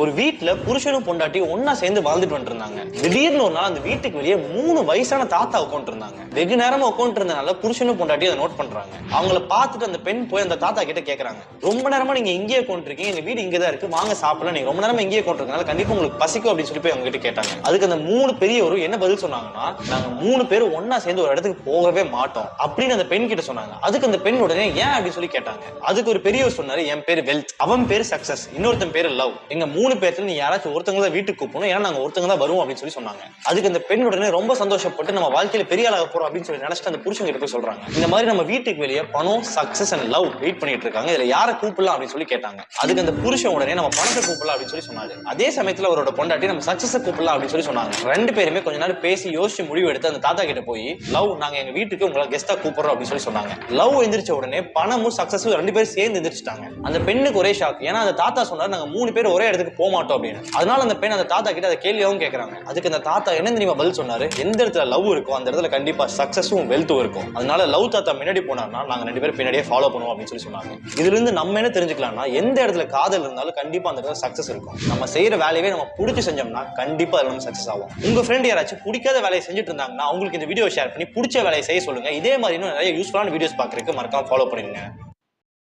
ஒரு வீட்டுல புருஷனும் பொண்டாட்டி ஒன்னா சேர்ந்து வாழ்ந்துட்டு வந்துட்டு இருந்தாங்க திடீர்னு ஒரு நாள் அந்த வீட்டுக்கு வெளியே மூணு வயசான தாத்தா உட்காந்து இருந்தாங்க வெகு நேரமா உட்காந்து இருந்தனால புருஷனும் பொண்டாட்டி அதை நோட் பண்றாங்க. அவங்கள பார்த்துட்டு அந்த பெண் போய் அந்த தாத்தா கிட்ட கேக்குறாங்க. ரொம்ப நேரமா நீங்க இங்கேயே உட்காந்துருக்கீங்க எங்க வீடு இங்கே தான் இருக்கு வாங்க சாப்பிடலாம். நீங்க ரொம்ப நேரமா இங்கேயே உட்காந்துருக்கனால கண்டிப்பா உங்களுக்கு பசிக்கும் அப்படின்னு சொல்லி போய் அவங்க கிட்ட கேட்டாங்க. அதுக்கு அந்த மூணு பெரியவரும் என்ன பதில் சொன்னாங்கன்னா நாங்க மூணு பேரும் ஒன்னா சேர்ந்து ஒரு இடத்துக்கு போகவே மாட்டோம். அப்படின்னு அந்த பெண் கிட்ட சொன்னாங்க. அதுக்கு அந்த பெண் உடனே ஏன்? அப்படின்னு சொல்லி கேட்டாங்க. அதுக்கு ஒரு பெரியவர் சொன்னாரு என் பேர் வெல்த் அவன் பேர் சக்சஸ் இன்னொருத்தன் பேரு லவ். எங்க மூணு மூணு பேர்த்துல நீ யாராச்சும் ஒருத்தங்க தான் வீட்டுக்கு கூப்பிடணும். ஏன்னா நாங்க ஒருத்தங்க தான் வருவோம் அப்படின்னு சொல்லி சொன்னாங்க. அதுக்கு அந்த பெண் உடனே ரொம்ப சந்தோஷப்பட்டு நம்ம வாழ்க்கையில பெரிய ஆளாக போறோம் அப்படின்னு சொல்லி நினைச்சிட்டு அந்த புருஷன் கிட்ட போய் சொல்றாங்க. இந்த மாதிரி நம்ம வீட்டுக்கு வெளியே பணம் சக்சஸ் அண்ட் லவ் வெயிட் பண்ணிட்டு இருக்காங்க. இதுல யாரை கூப்பிடலாம் அப்படின்னு சொல்லி கேட்டாங்க. அதுக்கு அந்த புருஷன் உடனே நம்ம பணத்தை கூப்பிடலாம் அப்படின்னு சொல்லி சொன்னாரு. அதே சமயத்துல அவரோட பொண்டாட்டி நம்ம சக்சஸ் கூப்பிடலாம் அப்படின்னு சொல்லி சொன்னாங்க. ரெண்டு பேருமே கொஞ்ச நேரம் பேசி யோசிச்சு முடிவு எடுத்து அந்த தாத்தா கிட்ட போய் லவ் நாங்க எங்க வீட்டுக்கு உங்களை கெஸ்டா கூப்பிடுறோம் அப்படின்னு சொல்லி சொன்னாங்க. லவ் எந்திரிச்ச உடனே பணமும் சக்சஸும் ரெண்டு பேரும் சேர்ந்து எந்திரிச்சிட்டாங்க. அந்த பெண்ணுக்கு ஒரே ஷாக் ஏன்னா அந்த தாத்தா சொன்னாரு நாங்க மூணு பேர் ஒரே இடத்துக்கு போக மாட்டோம் அப்படின்னு. அதனால அந்த பெண் அந்த தாத்தா கிட்ட அதை கேள்வியாகவும் கேட்குறாங்க அதுக்கு அந்த தாத்தா என்ன தெரியுமா பதில் சொன்னாரு? எந்த இடத்துல லவ் இருக்கோ அந்த இடத்துல கண்டிப்பா சக்சஸும் வெல்த்தும் இருக்கும். அதனால லவ் தாத்தா முன்னாடி போனார்னா நாங்க ரெண்டு பேரும் பின்னாடியே ஃபாலோ பண்ணுவோம் அப்படின்னு சொல்லி சொன்னாங்க. இதுலருந்து நம்ம என்ன தெரிஞ்சுக்கலாம்னா எந்த இடத்துல காதல் இருந்தாலும் கண்டிப்பா அந்த இடத்துல சக்சஸ் இருக்கும். நம்ம செய்யற வேலையவே நம்ம பிடிச்சி செஞ்சோம்னா கண்டிப்பா அதுல நம்ம சக்சஸ் ஆகும் உங்க ஃப்ரெண்ட் யாராச்சும் பிடிக்காத வேலையை செஞ்சுட்டு இருந்தாங்கன்னா அவங்களுக்கு இந்த வீடியோ ஷேர் பண்ணி பிடிச்ச வேலையை செய்ய சொல்லுங்க. இதே மாதிரி இன்னும் நிறைய யூஸ்ஃபுல்லான வீடியோஸ் பார்க்கறதுக்கு மறக்காம ஃபாலோ பண்ணிடுங்க.